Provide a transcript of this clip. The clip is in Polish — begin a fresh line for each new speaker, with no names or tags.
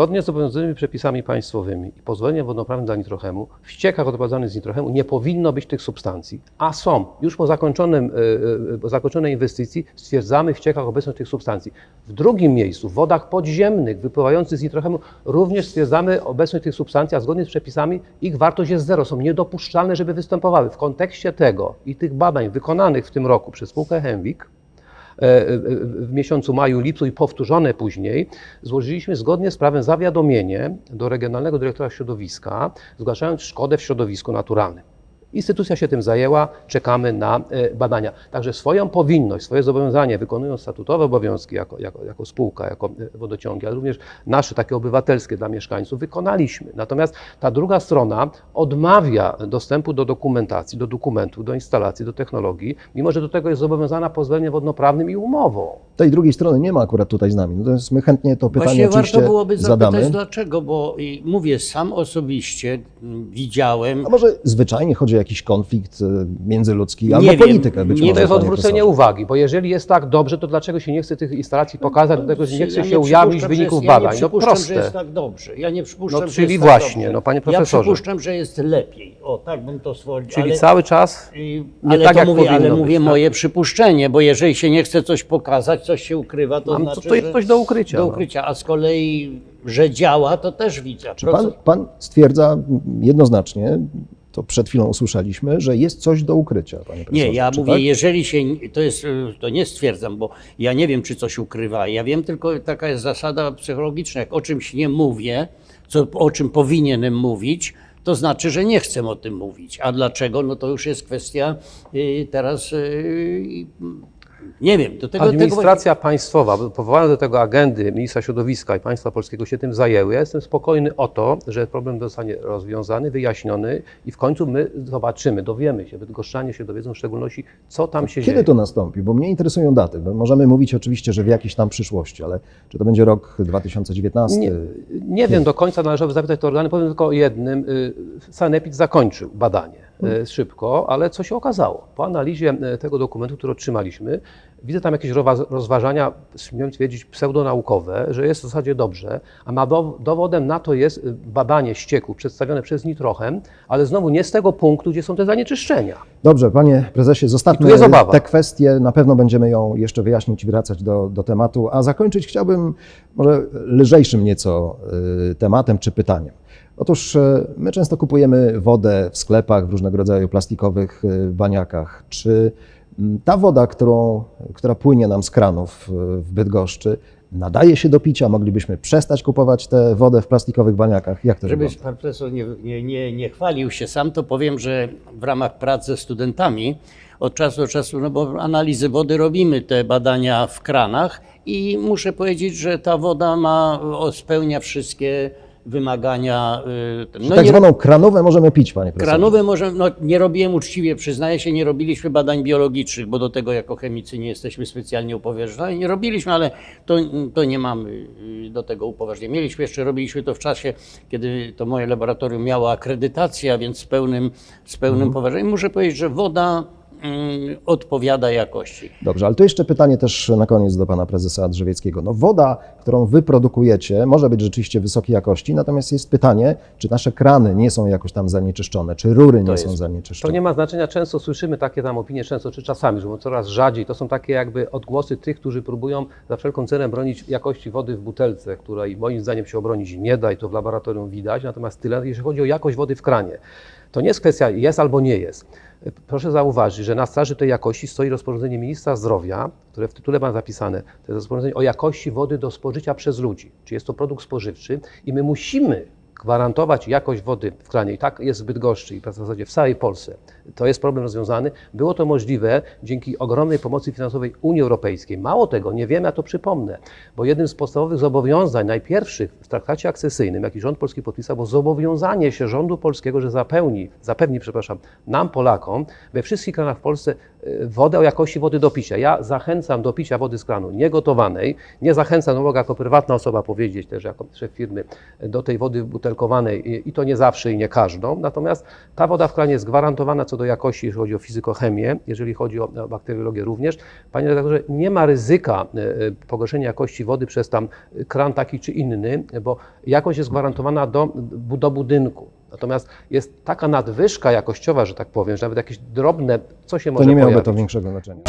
Zgodnie z obowiązującymi przepisami państwowymi i pozwoleniem wodnoprawnym dla nitrochemu, w ściekach odprowadzanych z nitrochemu nie powinno być tych substancji, a są. Już po, zakończonym, e, e, po zakończonej inwestycji stwierdzamy w ściekach obecność tych substancji. W drugim miejscu, w wodach podziemnych wypływających z nitrochemu, również stwierdzamy obecność tych substancji, a zgodnie z przepisami ich wartość jest zero. Są niedopuszczalne, żeby występowały. W kontekście tego i tych badań wykonanych w tym roku przez spółkę Hemwik, w miesiącu maju, lipcu i powtórzone później, złożyliśmy zgodnie z prawem zawiadomienie do Regionalnego Dyrektora Środowiska, zgłaszając szkodę w środowisku naturalnym. Instytucja się tym zajęła, czekamy na e, badania. Także swoją powinność, swoje zobowiązanie, wykonując statutowe obowiązki jako, jako, jako spółka, jako e, wodociągi, ale również nasze takie obywatelskie dla mieszkańców, wykonaliśmy. Natomiast ta druga strona odmawia dostępu do dokumentacji, do dokumentów, do instalacji, do technologii, mimo że do tego jest zobowiązana pozwoleniem wodnoprawnym i umową.
Tej drugiej strony nie ma akurat tutaj z nami. Natomiast my chętnie to pytanie
Właśnie
oczywiście
warto byłoby zapytać
zadamy.
dlaczego, bo i mówię, sam osobiście mm, widziałem,
A może zwyczajnie chodzi o jakiś konflikt y, międzyludzki
Nie
albo
wiem.
politykę być
Nie,
może.
To jest odwrócenie
profesorze.
uwagi, bo jeżeli jest tak dobrze, to dlaczego się nie chce tych instalacji pokazać, do tego, że nie chce
Ja
się ujawnić
przypuszczam, że
wyników badań?
Ja
No
nie przypuszczam, że
proste.
jest tak dobrze. Ja nie przypuszczam,
No,
że
czyli
jest tak
właśnie,
dobrze.
no, panie
Ja
profesorze.
przypuszczam, że jest lepiej. O, tak bym to stwierdził.
Czyli
ale,
cały czas nie
ale
tak,
to
jak
mówię, ale
powinno
mówię
być, tak?
moje przypuszczenie, bo jeżeli się nie chce coś pokazać, coś się ukrywa, to
Mam-
znaczy,
to- to jest
że
coś do ukrycia,
Do
no.
ukrycia, a z kolei, że działa, to też widzę.
Pan, pan stwierdza jednoznacznie, to przed chwilą usłyszeliśmy, że jest coś do ukrycia, panie.
Nie, ja mówię,
tak?
jeżeli się, to jest, to nie stwierdzam, bo ja nie wiem, czy coś ukrywa. Ja wiem tylko, taka jest zasada psychologiczna, jak o czymś nie mówię, co, o czym powinienem mówić, to znaczy, że nie chcę o tym mówić. A dlaczego? No to już jest kwestia y, teraz, y, nie wiem, do tego...
Administracja państwowa, powołane do tego agendy ministra środowiska i państwa polskiego się tym zajęły. Ja jestem spokojny o to, że problem zostanie rozwiązany, wyjaśniony i w końcu my zobaczymy, dowiemy się, bydgoszczanie się dowiedzą w szczególności, co tam się
Kiedy
dzieje.
to nastąpi? Bo mnie interesują daty. Bo możemy mówić oczywiście, że w jakiejś tam przyszłości, ale czy to będzie rok 2019?
Nie, nie wiem do końca, należałoby zapytać te organy. Powiem tylko o jednym. Y, Sanepid zakończył badanie szybko, ale co się okazało? Po analizie y, tego dokumentu, który otrzymaliśmy, widzę tam jakieś rozważania, śmiem twierdzić, pseudonaukowe, że jest w zasadzie dobrze, a ma do, dowodem na to jest y, badanie ścieków przedstawione przez Nitrochem, ale znowu nie z tego punktu, gdzie są te zanieczyszczenia.
Dobrze, panie prezesie, zostawmy te kwestie. Na pewno będziemy ją jeszcze wyjaśnić i wracać do, do tematu. A zakończyć chciałbym może lżejszym nieco tematem czy pytaniem. Otóż y, my często kupujemy wodę w sklepach, w różnego rodzaju plastikowych y, baniakach. Czy mm, ta woda, którą, która płynie nam z kranów y, w Bydgoszczy, nadaje się do picia? Moglibyśmy przestać kupować tę wodę w plastikowych baniakach? Jak to
Żeby
wygląda?
pan profesor nie, nie, nie, nie chwalił się sam, to powiem, że w ramach prac ze studentami od czasu do czasu, no bo analizy wody robimy, te badania w kranach i muszę powiedzieć, że ta woda ma, spełnia wszystkie wymagania. y, ten-
tak
nie-
zwaną kranowę możemy pić, panie profesorze.
Kranowe może, no nie robiłem uczciwie, przyznaję się, nie robiliśmy badań biologicznych, bo do tego jako chemicy nie jesteśmy specjalnie upoważnieni. Nie robiliśmy, ale to, to nie mamy y, do tego upoważnienia. Mieliśmy jeszcze, robiliśmy to w czasie, kiedy to moje laboratorium miało akredytację, a więc z pełnym, z pełnym
Mhm.
poważeniem. Muszę powiedzieć, że woda odpowiada jakości.
Dobrze, ale to jeszcze pytanie też na koniec do pana prezesa Drzewieckiego. No woda, którą wy produkujecie, może być rzeczywiście wysokiej jakości, natomiast jest pytanie, czy nasze krany nie są jakoś tam zanieczyszczone, czy rury nie
jest-
są
To
zanieczyszczone.
nie ma znaczenia, często słyszymy takie tam opinie, często czy czasami, że mówią coraz rzadziej. To są takie jakby odgłosy tych, którzy próbują za wszelką cenę bronić jakości wody w butelce, której moim zdaniem się obronić nie da i to w laboratorium widać. Natomiast tyle, jeśli chodzi o jakość wody w kranie. To nie jest kwestia jest albo nie jest. Proszę zauważyć, że na straży tej jakości stoi rozporządzenie ministra zdrowia, które w tytule ma zapisane. To jest rozporządzenie o jakości wody do spożycia przez ludzi. Czy jest to produkt spożywczy i my musimy gwarantować jakość wody w kranie. I tak jest w Bydgoszczy i w zasadzie w całej Polsce. To jest problem rozwiązany. Było to możliwe dzięki ogromnej pomocy finansowej Unii Europejskiej. Mało tego, nie wiemy, ja to przypomnę, bo jednym z podstawowych zobowiązań, najpierwszych w traktacie akcesyjnym, jaki rząd polski podpisał, było zobowiązanie się rządu polskiego, że zapewni, zapewni przepraszam, nam Polakom we wszystkich kranach w Polsce e, wodę o jakości wody do picia. Ja zachęcam do picia wody z kranu niegotowanej, nie zachęcam, no mogę jako prywatna osoba powiedzieć też, jako szef firmy, do tej wody w i- to nie zawsze i nie każdą. Natomiast ta woda w kranie jest gwarantowana co do jakości, jeżeli chodzi o fizykochemię, jeżeli chodzi o bakteriologię również. Panie redaktorze, nie ma ryzyka e, e, pogorszenia jakości wody przez tam kran taki czy inny, bo jakość jest gwarantowana do, do budynku. Natomiast jest taka nadwyżka jakościowa, że tak powiem, że nawet jakieś drobne, co się
To
może
nie miałoby
pojawić.
to większego znaczenia.